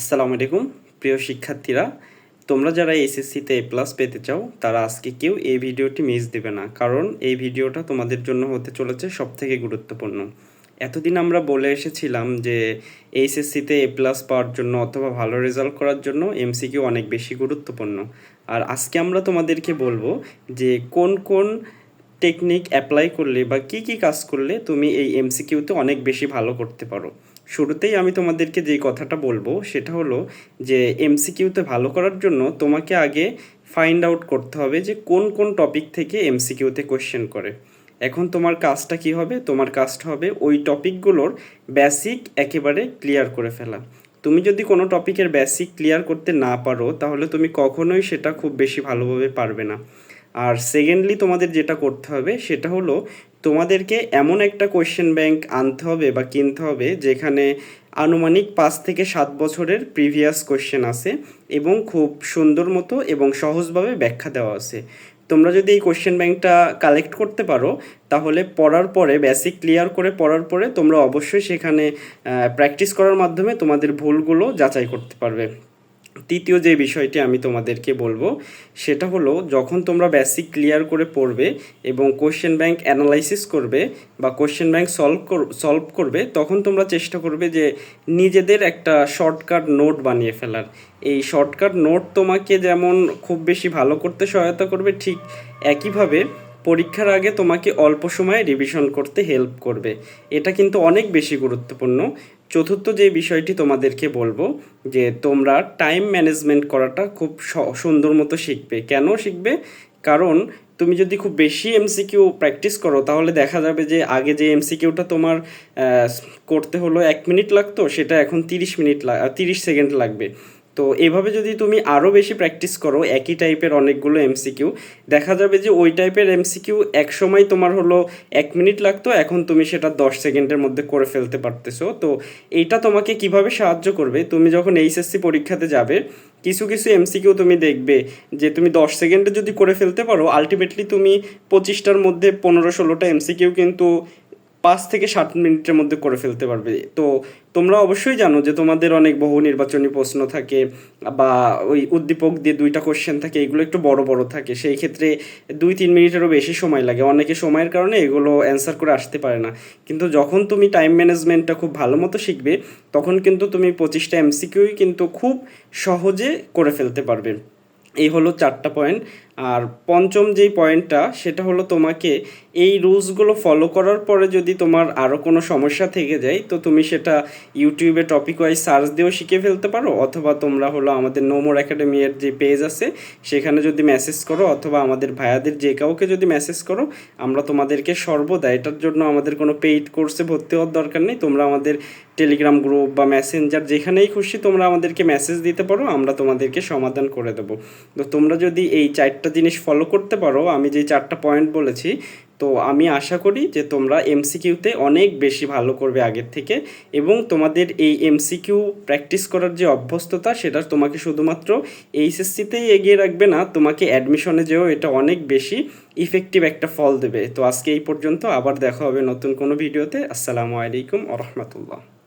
আসসালামু আলাইকুম, প্রিয় শিক্ষার্থীরা। তোমরা যারা এসএসসিতে এ প্লাস পেতে চাও, তারা আজকে কেউ এই ভিডিওটি মিস দেবে না। কারণ এই ভিডিওটা তোমাদের জন্য হতে চলেছে সব থেকে গুরুত্বপূর্ণ। এতদিন আমরা বলে এসেছিলাম যে এইচএসসিতে এ প্লাস পাওয়ার জন্য অথবা ভালো রেজাল্ট করার জন্য এমসিকিউ অনেক বেশি গুরুত্বপূর্ণ। আর আজকে আমরা তোমাদেরকে বলব যে কোন কোন টেকনিক অ্যাপ্লাই করলে বা কি কি কাজ করলে তুমি এই এমসিকিউতে অনেক বেশি ভালো করতে পারো। শুরুতেই আমি তোমাদেরকে যে কথাটা বলব সেটা হলো যে এমসিকিউতে ভালো করার জন্য তোমাকে আগে ফাইন্ড আউট করতে হবে যে কোন কোন টপিক থেকে এমসিকিউতে কোয়েশ্চেন করে। এখন তোমার কাজটা কি হবে? তোমার কাজটা হবে ওই টপিকগুলোর বেসিক একেবারে ক্লিয়ার করে ফেলা। তুমি যদি কোনো টপিকের বেসিক ক্লিয়ার করতে না পারো, তাহলে তুমি কখনোই সেটা খুব বেশি ভালোভাবে পারবে না। আর সেকেন্ডলি তোমাদের যেটা করতে হবে সেটা হলো তোমাদেরকে এমন একটা কোয়েশ্চেন ব্যাংক আনতে হবে বা কিনতে হবে যেখানে আনুমানিক পাঁচ থেকে সাত বছরের প্রিভিয়াস কোয়েশ্চেন আছে এবং খুব সুন্দর মতো এবং সহজভাবে ব্যাখ্যা দেওয়া আছে। তোমরা যদি এই কোয়েশ্চেন ব্যাংকটা কালেক্ট করতে পারো, তাহলে পড়ার পরে বেসিক ক্লিয়ার করে পড়ার পরে তোমরা অবশ্যই সেখানে প্র্যাকটিস করার মাধ্যমে তোমাদের ভুলগুলো যাচাই করতে পারবে। তৃতীয় যে বিষয়টি আমি তোমাদেরকে বলব, সেটা হলো যখন তোমরা বেসিক ক্লিয়ার করে পড়বে এবং কোশ্চেন ব্যাংক অ্যানালাইসিস করবে বা কোশ্চেন ব্যাংক সলভ কর সলভ করবে, তখন তোমরা চেষ্টা করবে যে নিজেদের একটা শর্টকাট নোট বানিয়ে ফেলার। এই শর্টকাট নোট তোমাকে যেমন খুব বেশি ভালো করতে সহায়তা করবে, ঠিক একইভাবে পরীক্ষার আগে তোমাকে অল্প সময়ে রিভিশন করতে হেল্প করবে। এটা কিন্তু অনেক বেশি গুরুত্বপূর্ণ। চতুর্থ যে বিষয়টি তোমাদেরকে বলব, যে তোমরা টাইম ম্যানেজমেন্ট করাটা খুব সুন্দর মতো শিখবে। কেন শিখবে? কারণ তুমি যদি খুব বেশি এমসিকিউ প্র্যাকটিস করো, তাহলে দেখা যাবে যে আগে যে এমসিকিউটা তোমার করতে হলো এক মিনিট লাগতো, সেটা এখন তিরিশ মিনিট তিরিশ সেকেন্ড লাগবে। তো এভাবে যদি তুমি আরও বেশি প্র্যাকটিস করো, একই টাইপের অনেকগুলো এমসিকিউ দেখা যাবে যে ওই টাইপের এমসিকিউ এক সময় তোমার হলো এক মিনিট লাগতো, এখন তুমি সেটা দশ সেকেন্ডের মধ্যে করে ফেলতে পারতেছো। তো এইটা তোমাকে কীভাবে সাহায্য করবে? তুমি যখন এইচএসসি পরীক্ষাতে যাবে, কিছু কিছু এমসিকিউ তুমি দেখবে যে তুমি দশ সেকেন্ডে যদি করে ফেলতে পারো আলটিমেটলি তুমি পঁচিশটার মধ্যে পনেরো ষোলোটা এমসিকিউ কিন্তু পাঁচ থেকে ষাট মিনিটের মধ্যে করে ফেলতে পারবে। তো তোমরা অবশ্যই জানো যে তোমাদের অনেক বহু নির্বাচনী প্রশ্ন থাকে বা ওই উদ্দীপক দিয়ে দুইটা কোশ্চেন থাকে, এগুলো একটু বড় বড় থাকে। সেই ক্ষেত্রে দুই তিন মিনিটেরও বেশি সময় লাগে। অনেকে সময়ের কারণে এগুলো অ্যান্সার করে আসতে পারে না। কিন্তু যখন তুমি টাইম ম্যানেজমেন্টটা খুব ভালো মতো শিখবে, তখন কিন্তু তুমি পঁচিশটা এমসিকিউই কিন্তু খুব সহজে করে ফেলতে পারবে। এই হলো চারটা পয়েন্ট আর পঞ্চম যেই পয়েন্টটা, সেটা হলো তোমাকে এই রুলসগুলো ফলো করার পরে যদি তোমার আরও কোনো সমস্যা থেকে যায়, তো তুমি সেটা ইউটিউবে টপিক ওয়াইজ সার্চ দিয়েও শিখে ফেলতে পারো, অথবা তোমরা হলো আমাদের নোমোর একাডেমির যে পেজ আছে, সেখানে যদি মেসেজ করো, অথবা আমাদের ভাইয়াদের যে কাউকে যদি মেসেজ করো, আমরা তোমাদেরকে সর্বদা এটার জন্য আমাদের কোনো পেইড কোর্সে ভর্তি হওয়ার দরকার নেই, তোমরা আমাদের টেলিগ্রাম গ্রুপ বা মেসেঞ্জার যেখানেই খুশি তোমরা আমাদেরকে মেসেজ দিতে পারো, আমরা তোমাদেরকে সমাধান করে দেবো। তো তোমরা যদি এই চারটা জিনিস ফলো করতে পারো, আমি যে চারটা পয়েন্ট বলেছি, তো আমি আশা করি যে তোমরা এমসিকিউতে অনেক বেশি ভালো করবে আগের থেকে এবং তোমাদের এই এমসিকিউ প্র্যাকটিস করার যে অভ্যস্ততা, সেটা তোমাকে শুধুমাত্র এইচএসসিতেই এগিয়ে রাখবে না, তোমাকে অ্যাডমিশনে যেও এটা অনেক বেশি ইফেক্টিভ একটা ফল দেবে। তো আজকে এই পর্যন্ত, আবার দেখা হবে নতুন কোনো ভিডিওতে আসসালামু আলাইকুম আ রহমতুল্লাহ।